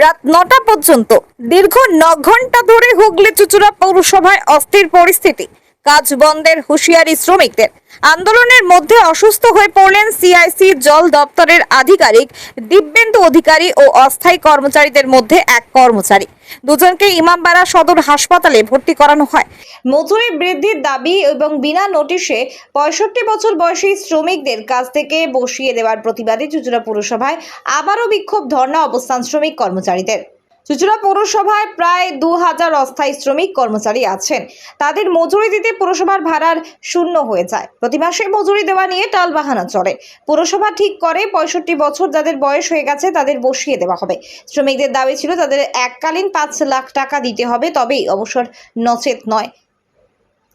রাত নটা পর্যন্ত দীর্ঘ ন ঘণ্টা ধরে হুগলি চুচুড়া পৌরসভায় অস্থির পরিস্থিতি। কাজ বন্ধের হুঁশিয়ারি শ্রমিকদের। আন্দোলনের মধ্যে অসুস্থ হয়ে পড়লেন সিআইসি জল দপ্তরের আধিকারিক, দিব্যেন্দু অধিকারী ও অস্থায়ী কর্মচারীদের মধ্যে এক কর্মচারী। দুজনকে ইমামবাড়া সদর হাসপাতালে ভর্তি করানো হয়। মজুরি বৃদ্ধির দাবি এবং বিনা নোটিশে পঁয়ষট্টি বছর বয়সী শ্রমিকদের কাছ থেকে বসিয়ে দেওয়ার প্রতিবাদে চুচুড়া পুরসভায় আবারও বিক্ষোভ, ধর্ণা অবস্থান শ্রমিক কর্মচারীদের। চুচুড়া পৌরসভায় প্রায় দু হাজার অস্থায়ী শ্রমিক কর্মচারী আছেন। তাদের মজুরি দিতে পুরসভার ভাড়ার শূন্য হয়ে যায়। প্রতি মাসে মজুরি দেওয়া নিয়ে টালবাহানা চলে। পুরসভা ঠিক করে পঁয়ষট্টি বছর যাদের বয়স হয়ে গেছে তাদের বসিয়ে দেওয়া হবে। শ্রমিকদের দাবি ছিল তাদের এককালীন পাঁচ লাখ টাকা দিতে হবে, তবেই অবসর নচেত নয়।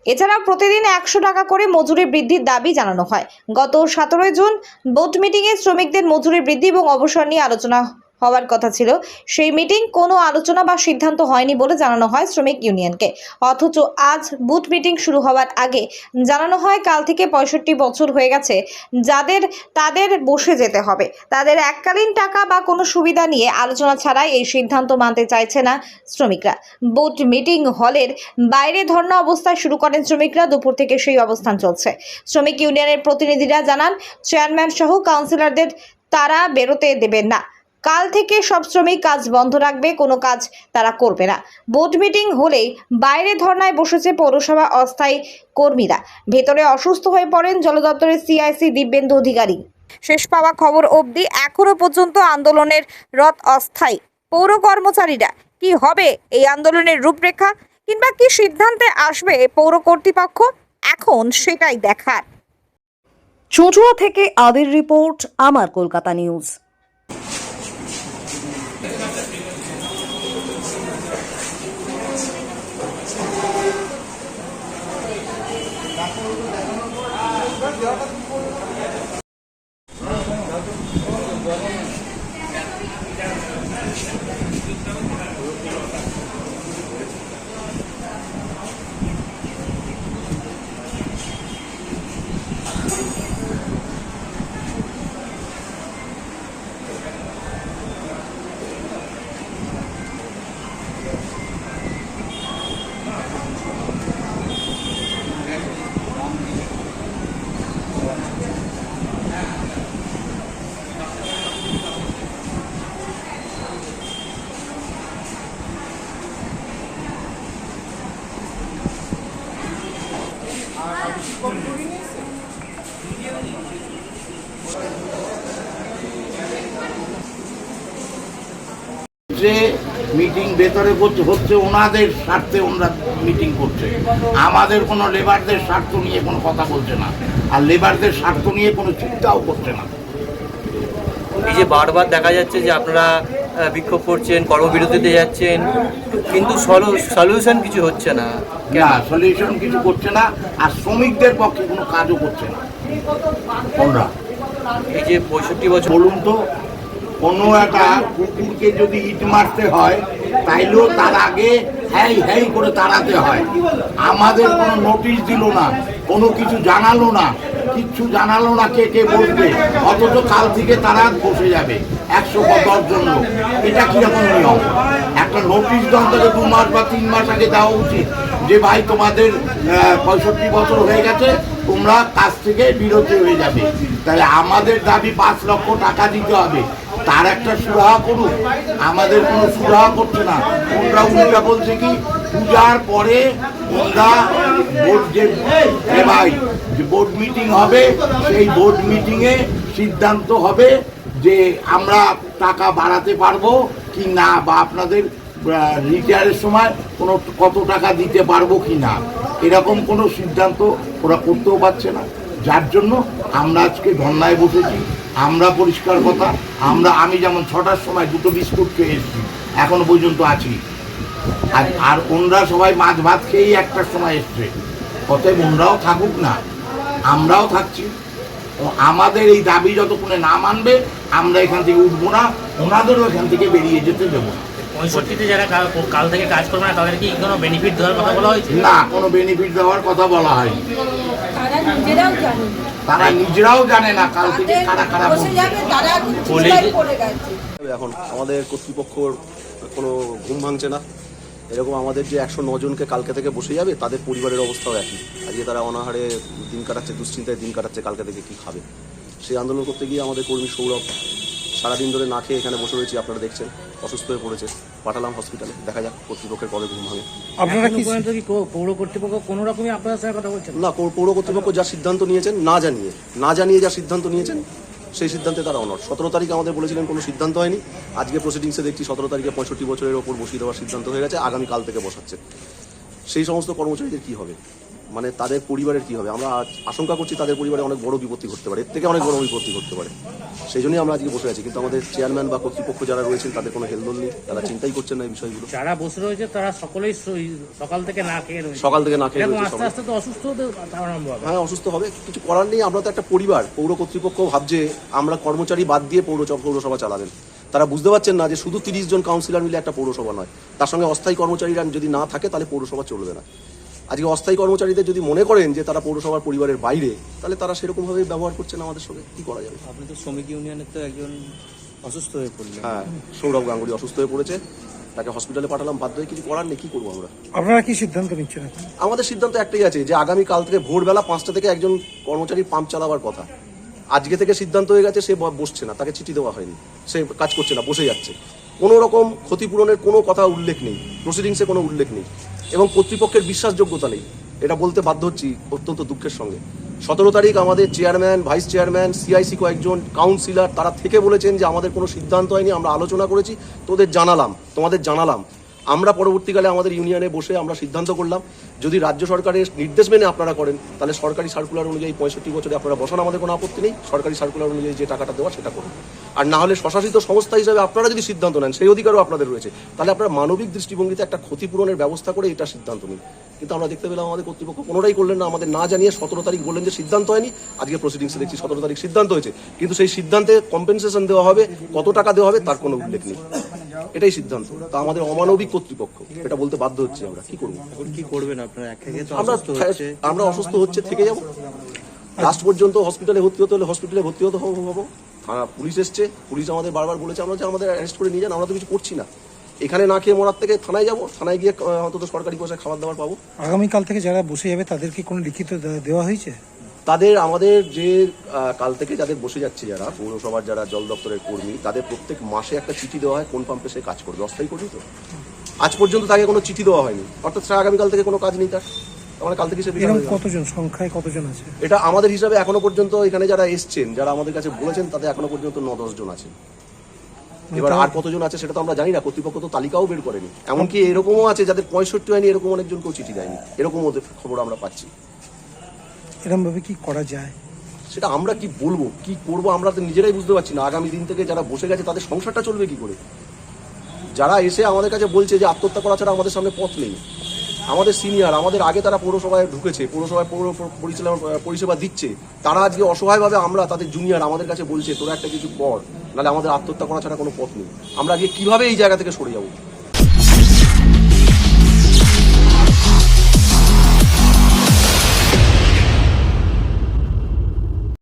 এছাড়াও প্রতিদিন একশো টাকা করে মজুরি বৃদ্ধির দাবি জানানো হয়। গত সতেরোই জুন বোর্ড মিটিংয়ে শ্রমিকদের মজুরি বৃদ্ধি এবং অবসর নিয়ে আলোচনা হওয়ার কথা ছিল। সেই মিটিং কোনো আলোচনা বা সিদ্ধান্ত হয়নি বলে জানানো হয় শ্রমিক ইউনিয়নকে। অথচ আজ বুথ মিটিং শুরু হওয়ার আগে জানানো হয় কাল থেকে পঁয়ষট্টি বছর হয়ে গেছে। যাদের, তাদের বসে যেতে হবে। তাদের এককালীন টাকা বা কোনো সুবিধা নিয়ে আলোচনা ছাড়াই এই সিদ্ধান্ত মানতে চাইছে না শ্রমিকরা। বুথ মিটিং হলের বাইরে ধর্ণা অবস্থায় শুরু করেন শ্রমিকরা। দুপুর থেকে সেই অবস্থান চলছে। শ্রমিক ইউনিয়নের প্রতিনিধিরা জানান, চেয়ারম্যান সহ কাউন্সিলরদের তারা বেরোতে দেবেন না। কাল থেকে সব শ্রমিক কাজ বন্ধ রাখবে, কোনো কাজ তারা করবে না। বোর্ড মিটিং হলেই বাইরে ধর্নায় বসেছে পৌরসভা অস্থায়ী কর্মীরা। ভেতরে অসুস্থ হয়ে পড়েন জল দপ্তরের সিআইসি দিব্যেন্দু অধিকারী। শেষ পাওয়া খবর অবধি এখনও পর্যন্ত আন্দোলনের রথ অস্থায়ী। পৌর কর্মচারীরা, কি হবে এই আন্দোলনের রূপরেখা কিংবা কি সিদ্ধান্তে আসবে পৌর কর্তৃপক্ষ? এখন সেটাই দেখার। চুঁচুড়া থেকে আদির রিপোর্ট, আমার কলকাতা নিউজ। Obrigado. যে মিটিং ভেতরে করছে হচ্ছে ওনাদের স্বার্থে ওনারা মিটিং করছে। আমাদের কোনো লেবারদের স্বার্থ নিয়ে কোনো কথা বলছে না। আর লেবারদের স্বার্থ নিয়ে কোনো চিন্তাও করছে না। এই যে বারবার দেখা যাচ্ছে যে আপনারা বিক্ষোভ করছেন কর্মবিরতিতে যাচ্ছেন কিন্তু সলিউশন কিছু হচ্ছে না। না সলিউশন কিছু করছে না আর শ্রমিকদের পক্ষে কোনো কাজও করছে না। ওনরা এই যে পঁয়ষট্টি বছর বলুন তো কোনো একটা কুকুরকে যদি ইট মারতে হয় তাইলেও তার আগে হ্যাই হ্যাই করে তাড়াতে হয়। আমাদের কোনো নোটিশ দিল না কোনো কিছু জানালো না কিচ্ছু জানালো না কে কে বসবে অথচ কাল থেকে তারা বসে যাবে। একশো দশ জন লোক এটা কীরকম নিয়ম? একটা নোটিশ থেকে দু মাস বা তিন মাস আগে দেওয়া উচিত। যে ভাই, তোমাদের পঁয়ষট্টি বছর হয়ে গেছে, তোমরা কাজ থেকে বিরতি হয়ে যাবে। তাহলে আমাদের দাবি পাঁচ লক্ষ টাকা দিতে হবে। তার একটা সুরাহা করুক। আমাদের কোনো সুরাহা করছে না। ওনরা উল্টা বলছে কি? পূজার পরে ওনরা বোর্ড ভাই, যে বোর্ড মিটিং হবে, সেই বোর্ড মিটিংয়ে সিদ্ধান্ত হবে যে আমরা টাকা বাড়াতে পারব কি না, বা আপনাদের রিটায়ারের সময় কোনো কত টাকা দিতে পারব কি না, এরকম কোনো সিদ্ধান্ত ওরা করতেও পারছে না। যার জন্য আমরা আজকে ধর্নায় বসেছি, আমরা পরিষ্কার কথা, আমরা, আমি যেমন ছটার সময় দুটো বিস্কুট খেয়ে এসেছি, এখনও পর্যন্ত আছি। আর আর ওনরা সবাই মাছ ভাত খেয়েই একটার সময় এসছে। অতএব ওনরাও থাকুক না, আমরাও থাকছি। আমাদের এই দাবি যতক্ষণে না মানবে আমরা এখান থেকে উঠবো না ওনাদেরও এখান থেকে বেরিয়ে যেতে দেবো না। পঁয়ষট্টিতে যারা কাল- থেকে কাজ করবে না কি কোনো বেনিফিট দেওয়ার কথা বলা হয়েছে? না কোনো বেনিফিট দেওয়ার কথা বলা হয়নি। তারা নিজেরাও জানে না। কাল থেকে কারা কারা এখন আমাদের কর্তৃপক্ষর কোনো ঘুম ভাঙছে না। এরকম আমাদের যে একশো জনকে কালকে থেকে বসে যাবে তাদের পরিবারের অবস্থাও একই। আজকে তারা অনাহারে দিন কাটাচ্ছে দুশ্চিন্তায় দিন কাটাচ্ছে কালকে থেকে কি খাবে। সেই আন্দোলন করতে গিয়ে আমাদের কর্মী সৌরভ সারাদিন ধরে না খেয়ে এখানে বসে রয়েছি আপনারা দেখছেন অসুস্থ হয়ে পড়েছে পাঠালাম হসপিটালে দেখা যাক কর্তৃপক্ষের কবে ঘুম ভাঙে। আপনারা কি পর্যন্ত কি পৌর কর্তৃপক্ষ কোনো রকমই আপনাদের সাথে কথা বলছেন? না পৌর কর্তৃপক্ষ যা সিদ্ধান্ত নিয়েছেন না জানিয়ে না জানিয়ে যা সিদ্ধান্ত নিয়েছেন সেই সিদ্ধান্তে তারা অনর সতেরো তারিখ আমাদের বলেছিলেন কোনো সিদ্ধান্ত হয়নি। আজকে প্রসিডিংসে দেখছি সতেরো তারিখে পঁয়ষট্টি বছরের ওপর বসিয়ে দেওয়ার সিদ্ধান্ত হয়ে গেছে, আগামীকাল থেকে বসাচ্ছে। সেই সমস্ত কর্মচারীদের কি হবে? মানে তাদের পরিবারের কি হবে? আমরা আশঙ্কা করছি তাদের পরিবারে অনেক বড় বিপত্তি ঘটতে পারে। এর থেকে অনেক বড় বিপত্তি ঘটতে পারে। সেই জন্যই আমরা আজকে বসে আছি। কিন্তু আমাদের চেয়ারম্যান বা কর্তৃপক্ষ যারা রয়েছেন তাদের কোনো হেলদোল নেই তারা চিন্তাই করছেন না এই বিষয়গুলো। যারা বসে রয়েছে তারা সকলেই সকাল থেকে না খেয়ে রয়েছে। সকাল থেকে না খেয়ে রয়েছে আস্তে আস্তে তো অসুস্থ হতে আরম্ভ হবে। হ্যাঁ অসুস্থ হবে। কিছু করার নেই। আমরা তো একটা পরিবার। পৌর কর্তৃপক্ষ ভাবছে আমরা কর্মচারী বাদ দিয়ে পৌর পৌরসভা চালাবেন। তারা বুঝতে পারছেন না যে শুধু তিরিশ জন কাউন্সিলর মিলে একটা পৌরসভা নয়। তার সঙ্গে অস্থায়ী কর্মচারীরা যদি না থাকে তাহলে পৌরসভা চলবে না। আজকে অস্থায়ী কর্মচারীদের যদি মনে করেন যে তারা পৌরসভার পরিবারের বাইরে তাহলে তারা সেরকমভাবে ব্যবহার করছেন আমাদের সঙ্গে। কি করা যাবে? আপনি তো শ্রমিক ইউনিয়নের তো একজন অসুস্থ হয়ে পড়লেন। হ্যাঁ সৌরভ গাঙ্গুলি অসুস্থ হয়ে পড়েছে। তাকে হসপিটালে পাঠালাম বাধ্য হয়ে কিছু করার নেই কি করব আমরা? আপনারা কি সিদ্ধান্ত নিচ্ছেন আমাদের সিদ্ধান্ত একটাই আছে যে আগামী কাল থেকে ভোরবেলা পাঁচটা থেকে একজন কর্মচারী পাম্প চালাবার কথা। আজকে থেকে সিদ্ধান্ত হয়ে গেছে সে বসছে না তাকে চিঠি দেওয়া হয়নি। সে কাজ করছে না বসে যাচ্ছে। কোনো রকম ক্ষতিপূরণের কোনো কথা উল্লেখ নেই প্রসিডিংসে কোনো উল্লেখ নেই। এবং কর্তৃপক্ষের বিশ্বাসযোগ্যতা নেই। এটা বলতে বাধ্য হচ্ছি অত্যন্ত দুঃখের সঙ্গে। সতেরো তারিখ আমাদের চেয়ারম্যান, ভাইস চেয়ারম্যান, সিআইসি কয়েকজন কাউন্সিলর, তারা থেকে বলেছেন যে আমাদের কোনো সিদ্ধান্ত হয়নি, আমরা আলোচনা করেছি, তোদের জানালাম, তোমাদের জানালাম। আমরা পরবর্তীকালে আমাদের ইউনিয়নে বসে আমরা সিদ্ধান্ত করলাম, যদি রাজ্য সরকারের নির্দেশ মেনে আপনারা করেন, তাহলে সরকারি সার্কুলার অনুযায়ী পঁয়ষট্টি বছরে আপনারা বসান, আমাদের কোনো আপত্তি নেই। সরকারি সার্কুলার অনুযায়ী যে টাকাটা দেওয়া সেটা করুন। আর না হলে স্বশাসিত সংস্থা হিসাবে আপনারা যদি সিদ্ধান্ত নেন, সেই অধিকারও আপনাদের রয়েছে, তাহলে আপনারা মানবিক দৃষ্টিভঙ্গিতে একটা ক্ষতিপূরণের ব্যবস্থা করে এটা সিদ্ধান্ত নিন। কিন্তু আমরা দেখতে পেলাম আমাদের কর্তৃপক্ষ কোনোটাই করলেন না, আমাদের না জানিয়ে সতেরো তারিখ বললেন যে সিদ্ধান্ত হয়নি, আজকে প্রসিডিংসে দেখছি সতেরো তারিখ সিদ্ধান্ত হয়েছে। কিন্তু সেই সিদ্ধান্তে কম্পেনসেশন দেওয়া হবে, কত টাকা দেওয়া হবে তার কোনো উল্লেখ নেই। এটাই সিদ্ধান্ত। তা আমাদের অমানবিক কর্তৃপক্ষ এটা বলতে বাধ্য হচ্ছে আমরা। কি করব? কি করবেন আপনারা? এক থেকে তো আমরা অসুস্থ হচ্ছে। আমরা অসুস্থ হচ্ছে থেকে যাব। লাস্ট পর্যন্ত হসপিটালে ভর্তি হতে হলে হসপিটালে ভর্তি হতে হব হব। থানা পুলিশ এসছে পুলিশ আমাদের বারবার বলেছে আমরা যে আমাদের অ্যারেস্ট করে নিয়ে যান আমরা তো কিছু করছি না। এখানে না খেয়ে মরার থেকে থানায় যাব থানায় গিয়ে অন্তত সরকারি পয়সায় খাবার দাবার পাবো। আগামীকাল থেকে যারা বসে যাবে তাদেরকে কোনো লিখিত দেওয়া হয়েছে? তাদের আমাদের যে কাল থেকে যাদের বসে যাচ্ছে যারা পৌরসভার যারা জল দপ্তরের কর্মী তাদের প্রত্যেক মাসে একটা চিঠি দেওয়া হয় কোন পাম্পে সে কাজ করবে। অস্থায়ী কর্মী তো। আজ পর্যন্ত তাকে কোনো চিঠি দেওয়া হয়নি। অর্থাৎ সে আগামীকাল থেকে কোনো কাজ নেই তার। আমরা কাল থেকে। কতজন সংখ্যায় কতজন আছে? এটা আমাদের হিসাবে এখনও পর্যন্ত এখানে যারা এসছেন যারা আমাদের কাছে বলেছেন তাদের এখনও পর্যন্ত ন দশ জন আছে এবার আর কতজন আছে সেটা তো আমরা জানি না কর্তৃপক্ষ তো তালিকাও বের করেনি। এমনকি এরকমও আছে যাদের পঁয়ষট্টি হয়নি এরকম অনেকজনকেও চিঠি দেয়নি। এরকম ওদের খবর আমরা পাচ্ছি। এরকম ভাবে কি করা যায়? সেটা আমরা কি বলব? কি করব আমরা তো নিজেরাই বুঝতে পারছি না। আগামী দিন থেকে যারা বসে গেছে, তাদের সংসারটা চলবে কি করে? যারা এসে আমাদের কাছে বলছে যে আত্মহত্যা করা ছাড়া আমাদের সামনে পথ নেই। আমাদের সিনিয়র, আমাদের আগে তারা পৌরসভায় ঢুকেছে, পৌরসভায় পৌর পরিচালনা, পরিষেবা দিচ্ছে। তারা আজকে অসহায়ভাবে আমরা, তাদের জুনিয়র আমাদের কাছে বলছে, তোরা একটা কিছু কর, নাহলে আমাদের আত্মহত্যা করা ছাড়া কোনো পথ নেই। আমরা আজকে কীভাবে এই জায়গা থেকে সরে যাব?